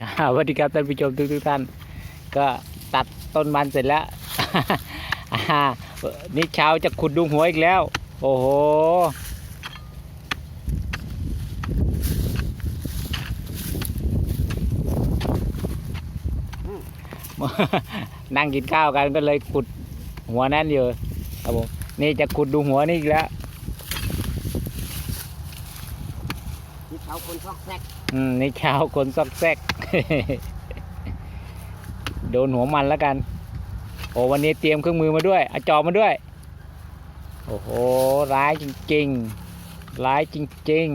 ครับสวัสดีครับท่านผู้ชมทุกทุกท่าน ก็ตัดต้นมันเสร็จแล้วนี่เช้าจะขุดดูหัวอีกแล้ว โอ้โหนั่งกินข้าวกันก็เลยขุดหัวนั่นอยู่ครับผมนี่จะขุดดูหัวนี่อีกแล้วที่เขาคนซอกแซก อืมนี่เช้าคนซอกแซก โดนหัวมันแล้วกัน โอ้วันนี้เตรียมเครื่องมือมาด้วยเอาจอบมาด้วย โอ้โห ร้ายจริงๆ ร้ายจริง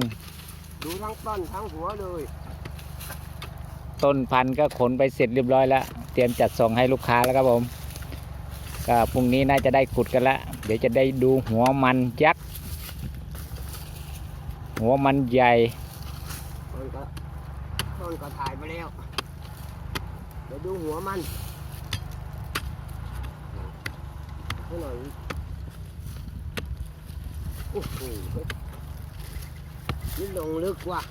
ดูทั้งต้นทั้งหัวเลยๆ ต้นพันธุ์ก็ขนไปเสร็จเรียบร้อยแล้ว เตรียมจัดส่งให้ลูกค้าแล้วครับผม ก็พรุ่งนี้น่าจะได้ขุดกันแล้วเดี๋ยวจะได้ดูหัวมันยักษ์ หัวมันใหญ่ต้ นก็ต้นก็ถ่ายไปแล้ว เดี๋ยวดูหัวมันให้หน่อยโอ้โหนี่ลงลึกว่ะ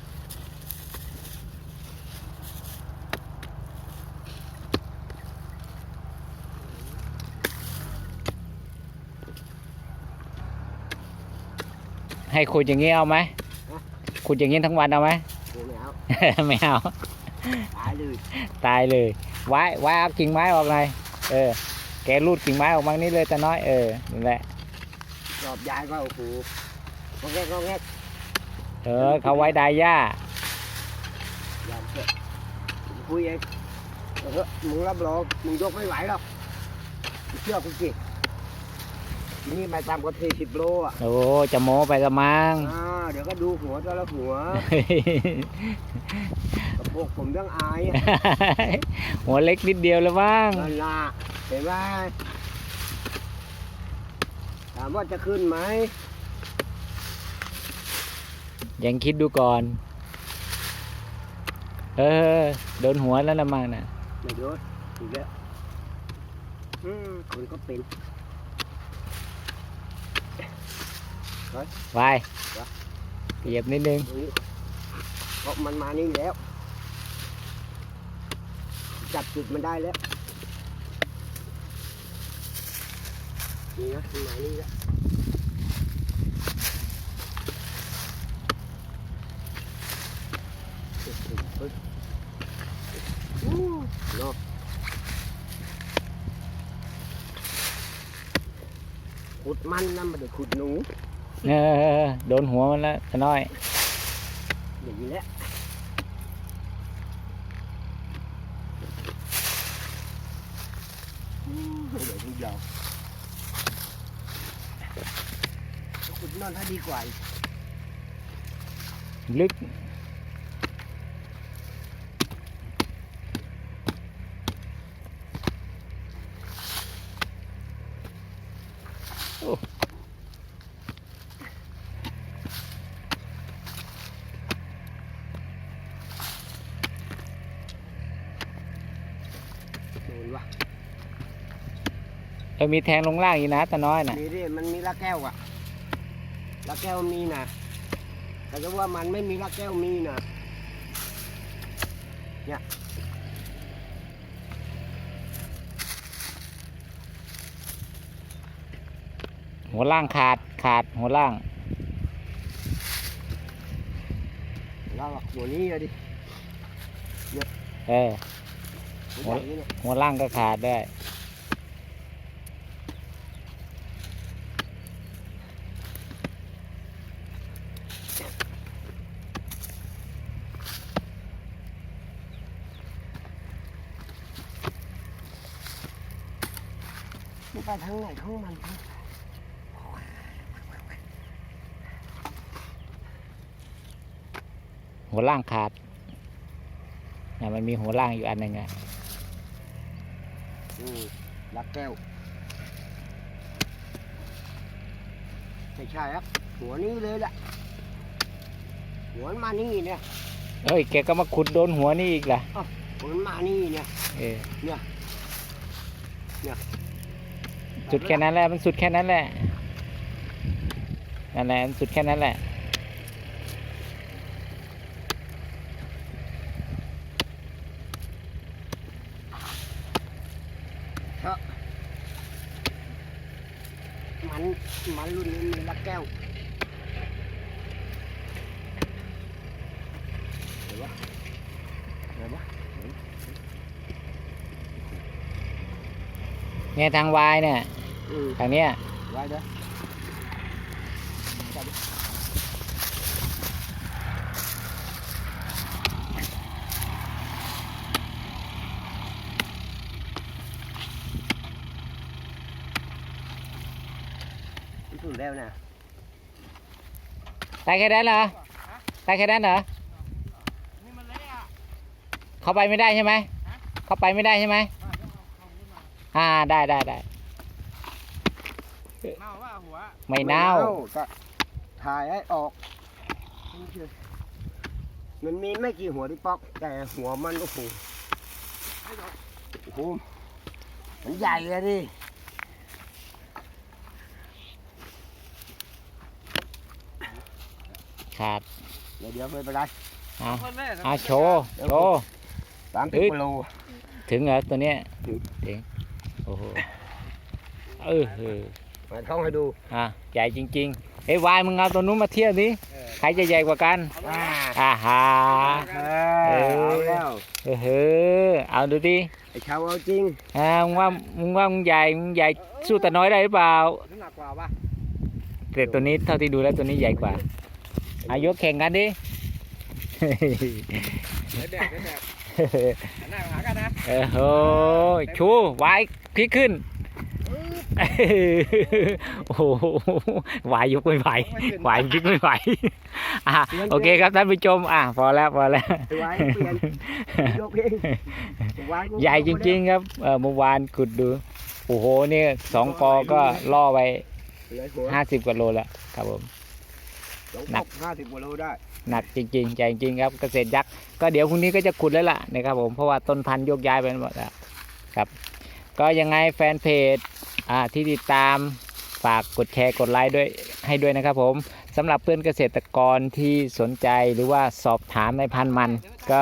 ให้ขุดอย่างนี้เอาไหมขุดอย่างนี้ทั้งวันเอาไหม ดูไม่เอา ไม่เอา ตายเลยตายเลยไว้ไว้เอากิ่งไม้ออกหน่อยเออ แกรูดกิ่งไม้ออกมานี่เลยแต่น้อยเออนั่นแหละรอบยายก็โอ้โหก็แงกก็แงกเออเขาไว้ดายหญ้ายามเถอะคุยเองเออมึงรับรองมึงยกไม่ไหวหรอกเชื่อกูสิที นี่ไม่ตามก็ทีสิบโลอะโอ้จะโม้ไปละมั้งอ่าเดี๋ยวก็ดูหัวแต่ละหัวกับพวกผมเรื่องอายอะหัวเล็กนิดเดียวเลยมั้งนั่นละเห็นไหมถามว่าจะขึ้นไหมยังคิดดูก่อน เออโดนหัวแล้วละมั้งน่ะไม่โดนอีกแล้วอืมคนก็เป็น ไปเหยียบนิดนึงเพราะมันมานี่แล้ว จับจุดมันได้แล้วนี่นะมันมานี่แล้วขุดมันนะไมันเดี๋ยวขุดหนู เออโดนหัวมันแล้วแต่น้อยอย่างนี้แหละอืมเดี๋ยวทุกอย่างขุดนอนถ้าดีกว่าอีกลึก ออมีแทงลงล่างอีกนะแต่น้อยน่ะมีดิมันมีละแก้วอะละแก้วมีนะแต่ถ้าว่ามันไม่มีละแก้วมีนะหัวล่างขาดขาดหัวล่าง เราอะหัวนี้อะดิเออ หัวใหญ่นี่เนี่ยหัวล่างก็ขาดได้มัน ไปทางไหนของมันครับหัวล่างขาดน่ะมันมีหัวล่างอยู่อันหนึ่งอะอืมละแก้ว ไม่ใช่ครับ หัวนี้เลยแหละ หัวมันมานี่เนี่ย เอ้ย แกก็มาขุดโดนหัวนี่อีกล่ะ หัวมันมานี่เนี่ย เออเนี่ย เนี่ย สุดแค่นั้นแหละ มันสุดแค่นั้นแหละนั่นแหละสุดแค่นั้นแหละ มันมัรุ่นนี้มีละแก้วเดี๋ยวะเดี๋ยะเนี่ยทางวายเนี่ย ทางเนี้ยไว้เด้อที่สุดแล้วนะตายแค่นั้นเหรอตายแค่นั้นเหรอเข้าไปไม่ได้ใช่ไหม เข้าไปไม่ได้ใช่ไหม อ่า ได้ได้ได้ เน่าว่าหัวไม่เน่าก็ถ่ายให้ออก มันมีไม่กี่หัวที่ป๊อก แต่หัวมันก็ฟูโอ้โหมันใหญ่เลยดิขาดเดี๋ยวเดี๋ยวไม่เป็นไรเอาคนแรกเอาโชว์โชว์สามเฮ้สิบยกิโลถึงเหรอตัวเนี้ยถึงถึงโอ้โหเออเออ มาท่องให้ดูอะใหญ่จริงๆเฮ้ยวายมึงเอาตัวนู้นมาเทียบดิใครจะใหญ่กว่ากันอ่าอ่าฮะเอเอออเอาแล้วเออเฮ้อเอาดูดิไอ้ชาวเอาจริงอ่ามึงว่ามึงว่ามึงใหญ่มึงใหญ่สู้ตาน้อยได้หรือเปล่าน้ำหนักกว่าป่ะแต่ตัวนี้เท่าที่ดูแล้วตัวนี้ใหญ่กว่าอายกแข่งกันดิเดี๋ยวแดกเดี๋ยวแดกหันหน้ามาหากันนะเออโหชูวายพลิกขึ้น โอ้โหวายยกไม่ไหววายพลิกไม่ไหวอะโอเคครับท่านผู้ชมอะพอแล้วพอแล้วไอ้ไว้เปลี่ยนยกเองไอ้ไว้กูใหญ่จริง ๆ ครับเออเมื่อวานขุดดูโอ้โหนี่สองกอก็ล่อไปๆเลยหัวห้าสิบกว่าโลแล้วครับผมสองหนักห้าสิบกว่าโลได้หนักจริงๆใหญ่จริงครับเกษตรยักษ์ก็เดี๋ยวพรุ่งนี้ก็จะขุดแล้วล่ะนะครับผมเพราะว่าต้นพันธุ์โยกย้ายไปหมดแล้วครับ ก็ยังไงแฟนเพจ อ่าที่ติดตามฝากกดแชร์กดไลค์ด้วยให้ด้วยนะครับผมสำหรับเพื่อนเกษตรกรที่สนใจหรือว่าสอบถามในพันธุ์มัน ก็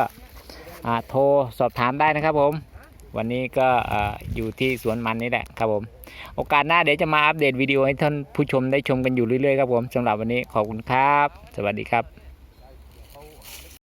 อ่าโทรสอบถามได้นะครับผม วันนี้ก็อ่าอยู่ที่สวนมันนี่แหละครับผม โอกาสหน้าเดี๋ยวจะมาอัปเดตวิดีโอให้ท่านผู้ชมได้ชมกันอยู่เรื่อยๆครับผมสำหรับวันนี้ขอบคุณครับ สวัสดีครับ